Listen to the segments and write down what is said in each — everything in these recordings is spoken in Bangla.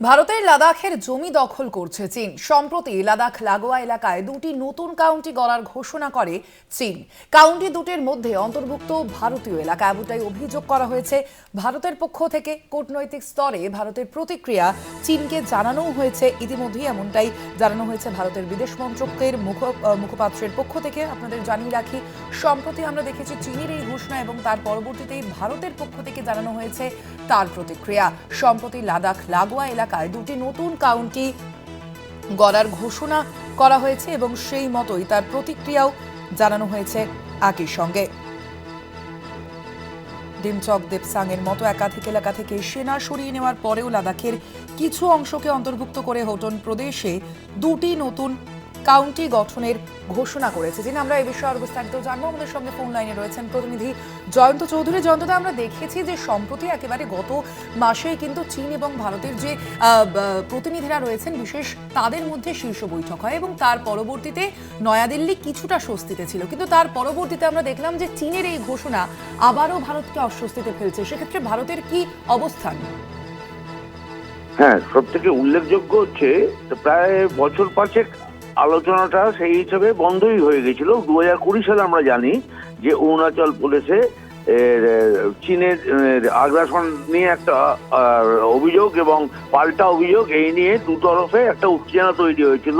ভারতের লাদাখের জমি দখল করছে চীন। সম্প্রতি লাদাখ লাগোয়া এলাকায় দুটি নতুন কাউন্টি গড়ার ঘোষণা করে চীন। কাউন্টি দুটির মধ্যে অন্তর্ভুক্ত ভারতীয় এলাকা, এমনটাই অভিযোগ করা হয়েছে ভারতের পক্ষ থেকে। কূটনৈতিক স্তরে ভারতের প্রতিক্রিয়া চীনকে জানানোও হয়েছে। ইতিমধ্যেই এমনটাই জানানো হয়েছে ভারতের বিদেশ মন্ত্রকের মুখ মুখপাত্রের পক্ষ থেকে। আপনাদের জানিয়ে রাখি, সম্প্রতি আমরা দেখেছি চীনের এই ঘোষণা এবং তার পরবর্তীতেই ভারতের পক্ষ থেকে জানানো হয়েছে তার প্রতিক্রিয়া। সম্প্রতি লাদাখ লাগোয়া এলাকায় দুটি নতুন কাউন্টি গড়ার ঘোষণা করা হয়েছে এবং সেই মতোই তার প্রতিক্রিয়াও জানানো হয়েছে একই সঙ্গে। ডিমচক দেবসাং এর মতো একাধিক এলাকা থেকে সেনা সরিয়ে নেওয়ার পরেও লাদাখের কিছু অংশকে অন্তর্ভুক্ত করে হোটন প্রদেশে দুটি নতুন কাউন্টি গঠনের ঘোষণা করেছে। যিনি আমরা এই বিষয়ে আরও বিস্তারিত জানব। আমাদের সঙ্গে ফোন লাইনে রয়েছেন প্রতিনিধি জয়ন্ত চৌধুরী। জয়ন্তদা আমরা দেখেছি যে সম্প্রতি একেবারে গত মাসে কিন্তু চীন এবং ভারতের যে প্রতিনিধিরা রয়েছেন, বিশেষ তাদের মধ্যে শীর্ষ বৈঠক হয় এবং তার পরবর্তীতে নয়াদিল্লি কিছুটা স্বস্তিতে ছিল। কিন্তু তার পরবর্তীতে আমরা দেখলাম যে চীনের এই ঘোষণা আবারও ভারতকে অস্বস্তিতে ফেলছে। সেক্ষেত্রে ভারতের কি অবস্থান? হ্যাঁ সব থেকে উল্লেখযোগ্য হচ্ছে প্রায় বছর পাঁচেক আলোচনাটা সেই হিসেবে বন্ধই হয়ে গেছিল। দু হাজার কুড়ি সালে আমরা জানি যে অরুণাচল প্রদেশে চীনের আগ্রাসন নিয়ে একটা অভিযোগ এবং পাল্টা অভিযোগ এই নিয়ে দু তরফে একটা উত্তেজনা তৈরি হয়েছিল।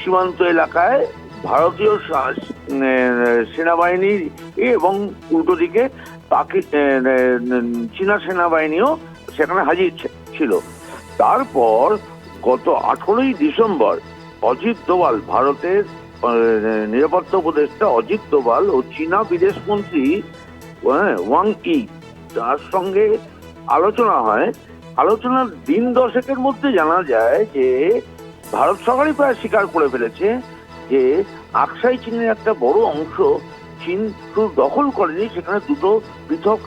সীমান্ত এলাকায় ভারতীয় সেনাবাহিনী এবং উল্টো দিকে চীনা সেনাবাহিনীও সেখানে হাজির ছিল। তারপর গত আঠেরোই ডিসেম্বর অজিত দোভাল ভারতের নিরাপত্তা উপদেষ্টা অজিত দোভাল ও চীনা বিদেশমন্ত্রী হ্যাঁ, ওয়াং ই। তার সঙ্গে আলোচনা হয়। আলোচনার দিন দশেকের মধ্যে জানা যায় যে ভারত সরকারই প্রায় স্বীকার করে ফেলেছে যে আকসাই চীনের একটা বড় অংশ চীন শুধু দখল করেনি সেখানে দুটো পৃথক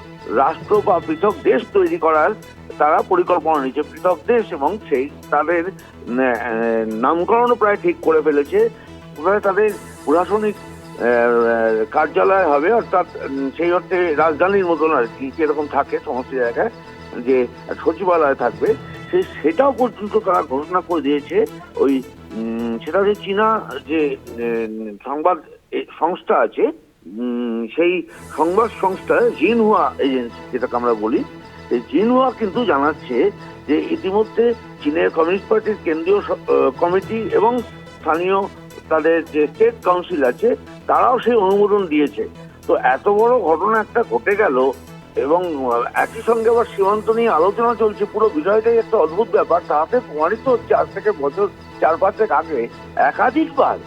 রাষ্ট্র বা পৃথক দেশ তৈরি করার তারা পরিকল্পনা নিয়েছে। পৃথক দেশ এবং সেই তাদের নামকরণও প্রায় ঠিক করে ফেলেছে। তাদের প্রশাসনিক কার্যালয় হবে, অর্থাৎ সেই অর্থে রাজধানীর মতন আর কি, যেরকম থাকে সমস্ত জায়গায়, যে সচিবালয় থাকবে সেই সেটাও পর্যন্ত তারা ঘোষণা করে দিয়েছে। ওই সেটা হচ্ছে চীনা যে সংবাদ সংস্থা আছে সেই সংবাদ সংস্থা জিনহুয়া এজেন্সি, যেটাকে আমরা বলি জিনহুয়া কিন্তু জানাচ্ছে যে ইতিমধ্যে চীনের কমিউনিস্ট পার্টির কেন্দ্রীয় কমিটি এবং স্থানীয় তাদের যে স্টেট কাউন্সিল আছে, তারাও সেই অনুমোদন দিয়েছে। তো এত বড় ঘটনা একটা ঘটে গেল এবং একই সঙ্গে আবার সীমান্ত নিয়ে আলোচনা চলছে, পুরো বিষয়টাই একটা অদ্ভুত ব্যাপার। তাতে প্রমাণিত হচ্ছে, আজ থেকে বছর চার পাঁচেক আগে একাধিকবার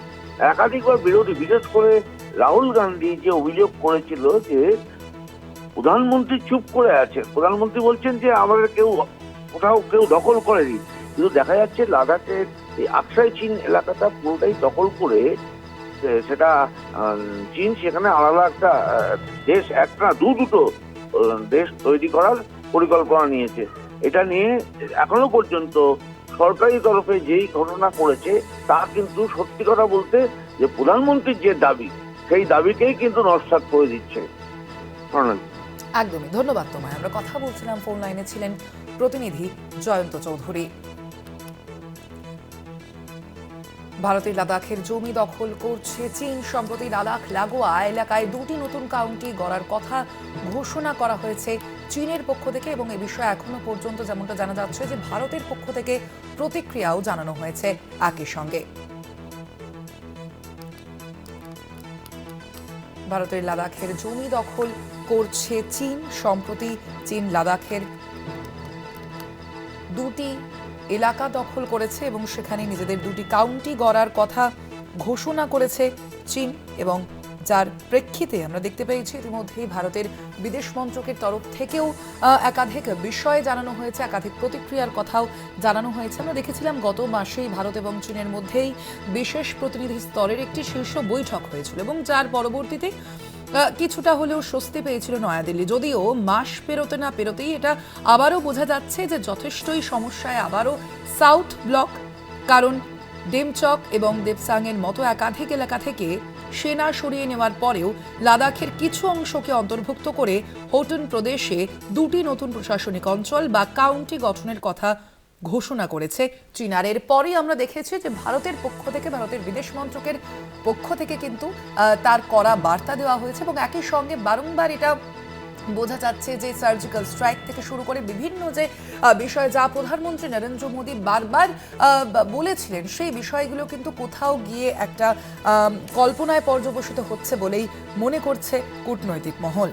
একাধিকবার বিরোধী, বিশেষ করে রাহুল গান্ধী যে অভিযোগ করেছিল যে প্রধানমন্ত্রী চুপ করে আছে, প্রধানমন্ত্রী বলছেন যে আমাদের কেউ কোথাও কেউ দখল করেনি। কিন্তু দেখা যাচ্ছে লাদাখের এই আকসাই চীন এলাকাটা পুরোটাই দখল করে সেটা চীন সেখানে আলাদা একটা দেশ একটা দু দুটো দেশ তৈরি করার পরিকল্পনা নিয়েছে। এটা নিয়ে এখনও পর্যন্ত সরকারি তরফে যেই ঘটনা করেছে, তা কিন্তু সত্যি কথা বলতে যে প্রধানমন্ত্রীর যে দাবি সেই দাবিকেই কিন্তু নস্বাত করে দিচ্ছে। একদমই, ধন্যবাদ তোমায়। আমরা কথা বলছিলাম ফোন লাইনে ছিলেন প্রতিনিধি জয়ন্ত চৌধুরী। ভারতের লাদাখের জমি দখল করছে চীন। সম্প্রতি লাদাখ, লাগোয়া এলাকায় দুটি নতুন কাউন্টি গড়ার কথা ঘোষণা করা হয়েছে চীনের পক্ষ থেকে এবং এ বিষয়ে এখনও পর্যন্ত যেমনটা জানা যাচ্ছে যে ভারতের পক্ষ থেকে প্রতিক্রিয়াও জানানো হয়েছে একই সঙ্গে। ভারতের লাদাখের জমি দখল করছে চীন, সম্প্রতি চীন লাদাখের দুটি এলাকা দখল করেছে এবং সেখানে নিজেদের দুটি কাউন্টি গড়ার কথা ঘোষণা করেছে চীন এবং যার প্রেক্ষিতে আমরা দেখতে পেয়েছি ইতিমধ্যেই ভারতের বিদেশ মন্ত্রকের তরফ থেকেও একাধিক বিষয়ে জানানো হয়েছে, একাধিক প্রতিক্রিয়ার কথাও জানানো হয়েছে। আমরা দেখেছিলাম গত মাসেই ভারত এবং চীনের মধ্যেই বিশেষ প্রতিনিধি স্তরের একটি শীর্ষ বৈঠক হয়েছিল এবং যার পরবর্তীতে কিছুটা হলেও স্বস্তি পেয়েছিল নয়াদিল্লি। যদিও মাস পেরোতে না পেরোতেই এটা আবারও বোঝা যাচ্ছে যে যথেষ্টই সমস্যায় আবারও সাউথ ব্লক, কারণ ডেমচক এবং দেবসাংয়ের মতো একাধিক এলাকা থেকে সেনা সরিয়ে নেওয়ার পরেও লাদাখের কিছু অংশকে অন্তর্ভুক্ত করে হোটন প্রদেশে দুটি নতুন প্রশাসনিক অঞ্চল বা কাউন্টি গঠনের কথা ঘোষণা করেছে চীনার এর পরেই আমরা দেখেছি যে ভারতের পক্ষ থেকে, ভারতের বিদেশ মন্ত্রকের পক্ষ থেকে কিন্তু তার করা বার্তা দেওয়া হয়েছে এবং একই সঙ্গে বারংবার এটা বোঝা যাচ্ছে যে সার্জিক্যাল স্ট্রাইক থেকে শুরু করে বিভিন্ন যে বিষয় যা প্রধানমন্ত্রী নরেন্দ্র মোদী বারবার বলেছিলেন, সেই বিষয়গুলো কিন্তু কোথাও গিয়ে একটা কল্পনায় পর্যবসিত হচ্ছে বলেই মনে করছে কূটনৈতিক মহল।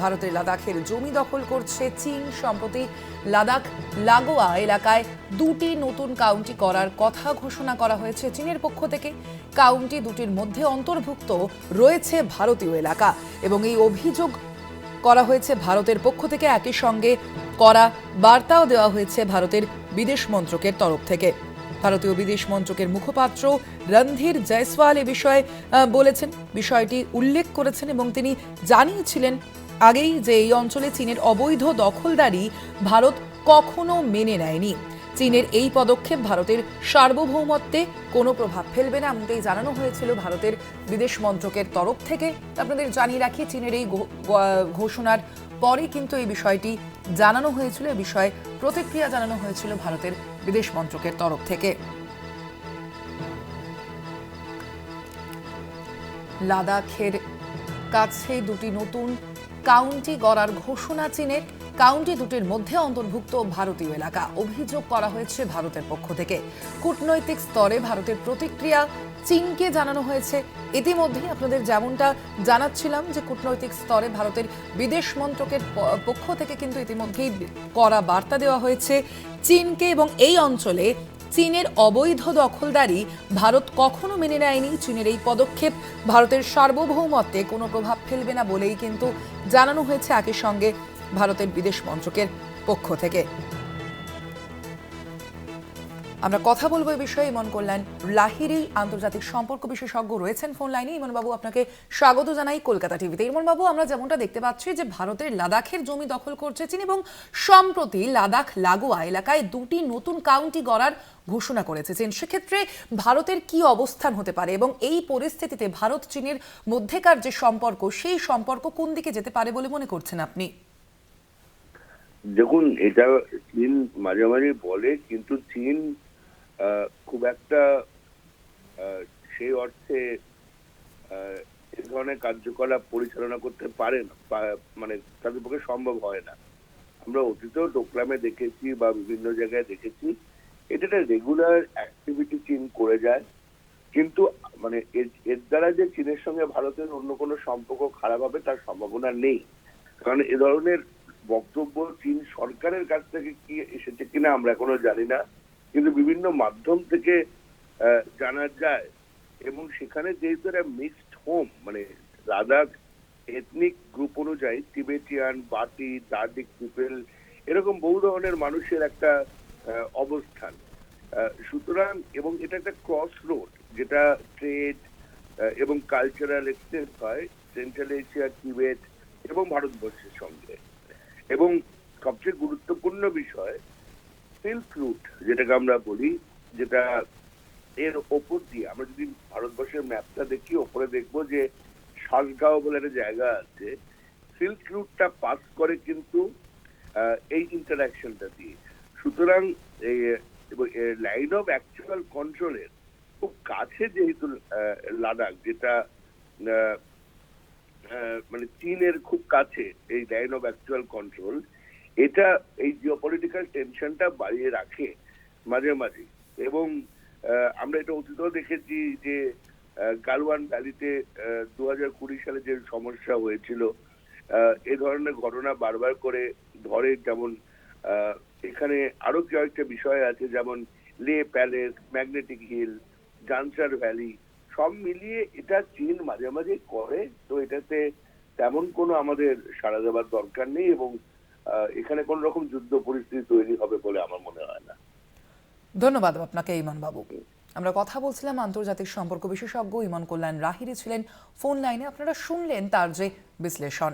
ভারতের লাদাখের জমি দখল করছে চীন, সম্প্রতি লাদাখ, লাগোয়া এলাকায় দুটি নতুন কাউন্টি করার কথা ঘোষণা করা হয়েছে চীনের পক্ষ থেকে। কাউন্টি দুটির মধ্যে অন্তর্ভুক্ত রয়েছে ভারতীয় এলাকা এবং এই অভিযোগ করা হয়েছে ভারতের পক্ষ থেকে একই সঙ্গে করা বার্তাও দেওয়া হয়েছে ভারতের বিদেশ মন্ত্রকের তরফ থেকে। ভারতীয় বিদেশ মন্ত্রকের মুখপাত্র রণধীর জয়সওয়াল এ বিষয়ে বলেছেন, বিষয়টি উল্লেখ করেছেন এবং তিনি জানিয়েছিলেন আগেই যে এই অঞ্চলে চীনের অবৈধ দখলদারি ভারত কখনো মেনে নেয়নি। চীনের এই পদক্ষেপ ভারতের সার্বভৌমত্বে কোনো প্রভাব ফেলবে না, এমনটাই জানানো হয়েছিল ভারতের বিদেশ মন্ত্রকের তরফ থেকে। আপনাদের জানিয়ে রাখি, চীনের এই ঘোষণার পরে কিন্তু এই বিষয়টি জানানো হয়েছিল, এ বিষয়ে প্রতিক্রিয়া জানানো হয়েছিল ভারতের বিদেশ মন্ত্রকের তরফ থেকে। লাদাখের কাছে দুটি নতুন কাউন্টি গড়ার ঘোষণা চীনের। কাউন্টি দুটির মধ্যে অন্তর্ভুক্ত ভারতীয় এলাকা। অভিযোগ করা হয়েছে ভারতের পক্ষ থেকে। কূটনৈতিক স্তরে ভারতের প্রতিক্রিয়া চীনকে জানানো হয়েছে। ইতিমধ্যেই আপনাদের যেমনটা জানাচ্ছিলাম যে কূটনৈতিক স্তরে ভারতের বিদেশ মন্ত্রকের পক্ষ থেকে কিন্তু ইতিমধ্যেই করা বার্তা দেওয়া হয়েছে। চীনকে এবং এই অঞ্চলে চীনের অবৈধ দখলদারি ভারত কখনো মেনে নেয়নি চীনের এই পদক্ষেপ। ভারতের সার্বভৌমত্বে কোনো প্রভাব ফেলবে না বলেই কিন্তু জানানো হয়েছে একই সঙ্গে ভারতের বিদেশ মন্ত্রকের পক্ষ থেকে। আমরা কথা বলব এই বিষয়ে, ইমন কল্যাণ লাহিরি আন্তর্জাতিক সম্পর্ক বিশেষজ্ঞ রয়েছেন ফোন লাইনে। ইমন বাবু আপনাকে স্বাগত জানাই কলকাতা টিভিতে। ইমন বাবু আমরা যেমনটা দেখতে পাচ্ছি যে ভারতের লাদাখের জমি দখল করছে চীন এবং সম্প্রতি লাদাখ লাগোয়া এলাকায় দুটি নতুন কাউন্টি গড়ার ঘোষণা করেছে চীন। সেক্ষেত্রে ভারতের কি অবস্থান হতে পারে এবং এই পরিস্থিতিতে ভারত চীনের মধ্যেকার যে সম্পর্ক, সেই সম্পর্ক কোন দিকে যেতে পারে বলে মনে করছেন আপনি? দেখুন, এটা চীন মাঝে মাঝে বলে, কিন্তু চীন খুব একটা সেই অর্থে এ ধরনের কার্যকলাপ পরিচালনা করতে পারে না মানে তাদের পক্ষে সম্ভব হয় না। আমরা অতীতেও ডোকলামে দেখেছি বা বিভিন্ন জায়গায় দেখেছি এটা একটা রেগুলার অ্যাক্টিভিটি চীন করে যায়। কিন্তু মানে এর- দ্বারা যে চীনের সঙ্গে ভারতের অন্য কোনো সম্পর্ক খারাপ হবে তার সম্ভাবনা নেই। কারণ এ ধরনের বক্তব্য চীন সরকারের কাছ থেকে কি এসেছে কিনা আমরা এখনও জানি না। কিন্তু বিভিন্ন মাধ্যম থেকে জানা যায় এবং সেখানে যেহেতু একটা মিক্সড হোম মানে লাদাখ এথনিক গ্রুপ অনুযায়ী টিবেটিয়ান বাটি দার্ডিক পিপল এরকম বহু ধরনের মানুষের একটা অবস্থান। সুতরাং এবং এটা একটা ক্রস রোড যেটা ট্রেড এবং কালচারাল এক্সচেঞ্জ হয় সেন্ট্রাল এশিয়া টিবেট এবং ভারতবর্ষের সঙ্গে। এবং সবচেয়ে গুরুত্বপূর্ণ বিষয় সিল্ক রুট যেটাকে আমরা বলি, যেটা এর ওপর দিয়ে, আমরা যদি ভারতবর্ষের ম্যাপটা দেখি, ওপরে দেখব যে শাসগাঁও বলে একটা জায়গা আছে। সিল্ক রুটটা পাস করে কিন্তু এই ইন্টারাকশনটা দিয়ে। সুতরাং লাইন অফ অ্যাকচুয়াল কন্ট্রোলের খুব কাছে যেহেতু লাদাখ, যেটা মানে চীনের খুব কাছে এই লাইন অফ অ্যাকচুয়াল কন্ট্রোল এটা এই জিওপলিটিক্যাল টেনশনটা বাড়িয়ে রাখে মাঝে মাঝে। এবং আমরা এটা অতীতেও দেখেছি যে গালওয়ান ভ্যালিতে দু হাজার কুড়ি সালে যে সমস্যা হয়েছিল এ ধরনের ঘটনা বারবার করে ধরে যেমন এখানে আরও কয়েকটা বিষয় আছে যেমন, Leh palace, magnetic hill, Zanskar valley, সব মিলিয়ে এটা চীন মাঝে মাঝে করে, তো এটাতে তেমন কোনো আমাদের সাড়া দেওয়ার দরকার নেই এবং এখানে কোন রকম যুদ্ধ পরিস্থিতি তৈরি হবে বলে আমার মনে হয় না। ধন্যবাদ আপনাকে ইমান বাবু আমরা কথা বলছিলাম আন্তর্জাতিক সম্পর্ক বিশেষজ্ঞ ইমান কল্যাণ রাহিরি ছিলেন। ফোন লাইনে আপনারা শুনলেন তার যে বিশ্লেষণ।